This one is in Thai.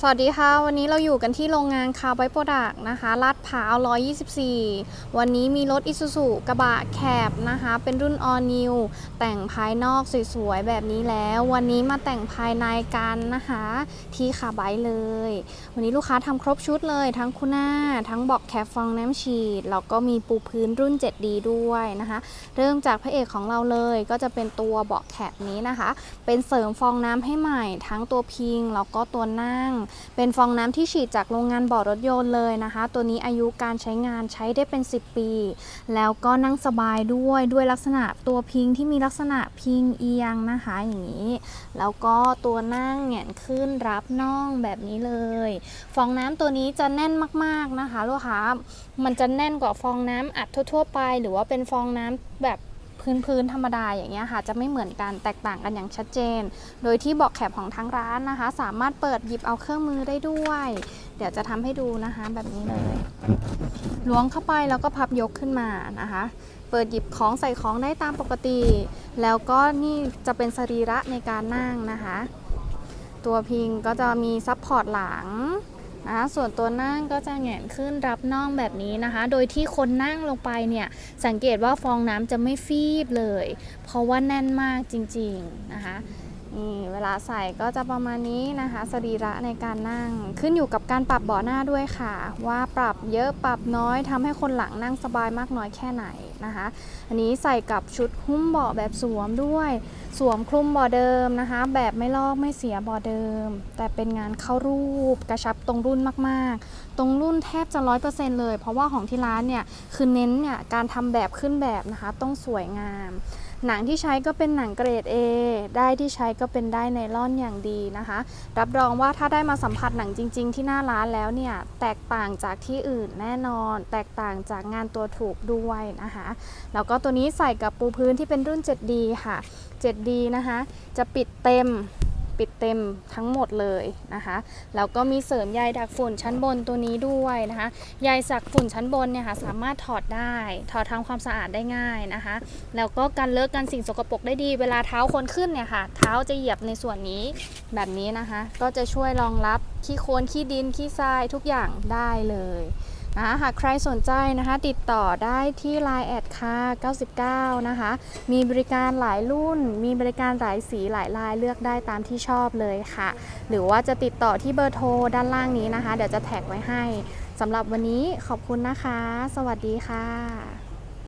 สวัสดีค่ะ วันนี้เราอยู่กันที่โรงงานคาร์ไบโปรดักนะคะลาดพร้าว 124 วันนี้มีรถอิซูซุกระบะแคบนะคะ เป็นรุ่น All New แต่งภายนอกสวยๆ แบบนี้แล้ว วันนี้มาแต่งภายในกันนะคะ ที่คาร์ไบเลย วันนี้ลูกค้าทำครบชุดเลย ทั้งคุณหน้าทั้งเบอกแคปฟองน้ำฉีด แล้วก็มีปูพื้นรุ่น 7D ด้วยนะคะ เริ่มจากพระเอกของเราเลยก็จะเป็นตัวเบาะแคปนี้นะคะ เป็นเสริมฟองน้ำให้ใหม่ ทั้งตัวพิงแล้วก็ตัวนั่งเป็นฟองน้ำที่ฉีดจากโรงงานบ่อรถยนต์เลยนะคะ ตัวนี้อายุการใช้งานใช้ได้เป็น 10 ปี แล้วก็นั่งสบายด้วยด้วยลักษณะตัวพิงที่มีลักษณะพิงเอียงนะคะอย่างนี้ แล้วก็ตัวนั่งแหงนขึ้นรับน่องแบบนี้เลย ฟองน้ำตัวนี้จะแน่นมากๆนะคะลูกค้ามันจะแน่นกว่าฟองน้ำอัดทั่ว ๆ ไป หรือว่าเป็นฟองน้ำแบบ พื้นๆธรรมดาอย่างเงี้ยค่ะจะไม่เหมือนกันแตกต่างกันอย่างชัดเจน โดยที่เบอกแคปของทางร้านนะคะ สามารถเปิดหยิบเอาเครื่องมือได้ด้วย เดี๋ยวจะทำให้ดูนะคะแบบนี้เลยล้วงเข้าไปแล้วก็พับยกขึ้นมานะคะ เปิดหยิบของใส่ของได้ตามปกติ แล้วก็นี่จะเป็นสรีระในการนั่งนะคะ ตัวพิงก็จะมีซับพอร์ตหลัง นะคะส่วนตัวนั่งก็จะแหงนขึ้นรับน่องแบบนี้นะคะ โดยที่คนนั่งลงไปเนี่ยสังเกตว่าฟองน้ำจะไม่ฟีบเลย เพราะว่าแน่นมากจริงๆนะคะ นี่เวลาใส่ก็จะประมาณนี้นะคะสรีระในการนั่ง ขึ้นอยู่กับการปรับเบาะหน้าด้วยค่ะ ว่าปรับเยอะปรับน้อยทำให้คนหลังนั่งสบายมากน้อยแค่ไหนนะคะ อันนี้ใส่กับชุดหุ้มเบาะแบบสวมด้วย สวมคลุมเบาะเดิมนะคะ แบบไม่ลอกไม่เสียเบาะเดิม แต่เป็นงานเข้ารูปกระชับตรงรุ่นมากๆ ตรงรุ่นแทบจะร้อยเปอร์เซ็นต์เลย เพราะว่าของที่ร้านเนี่ยคือเน้นเนี่ยการทำแบบขึ้นแบบนะคะต้องสวยงาม หนังที่ใช้ก็เป็นหนังเกรด A ได้ที่ใช้ก็เป็นได้ไนล่อนอย่างดีนะคะ รับรองว่าถ้าได้มาสัมผัสหนังจริง ๆ ที่หน้าร้านแล้วเนี่ย แตกต่างจากที่อื่นแน่นอน แตกต่างจากงานตัวถูกด้วยนะคะ แล้วก็ตัวนี้ใส่กับปูพื้นที่เป็นรุ่น 7D ค่ะ 7D นะคะ จะปิดเต็ม ปิดเต็มทั้งหมดเลยนะคะแล้วก็มีเสริมใยดักฝุ่นชั้นบนตัวนี้ด้วยนะคะใยสักฝุ่นชั้นบนเนี่ยค่ะสามารถถอดได้ ถอดทำความสะอาดได้ง่ายนะคะ แล้วก็กันเลอะกันสิ่งสกปรกได้ดี เวลาเท้าคนขึ้นเนี่ยค่ะ เท้าจะเหยียบในส่วนนี้แบบนี้นะคะ ก็จะช่วยรองรับขี้โคลนขี้ดินขี้ทรายทุกอย่างได้เลย นะคะหากใครสนใจนะคะ ติดต่อได้ที่ Line แอดค่า99 นะคะ มีบริการหลายรุ่น มีบริการหลายสีหลายลายเลือกได้ตามที่ชอบเลยค่ะ หรือว่าจะติดต่อที่เบอร์โทรด้านล่างนี้นะคะ เดี๋ยวจะแท็กไว้ให้สำหรับวันนี้ขอบคุณนะคะ สวัสดีค่ะ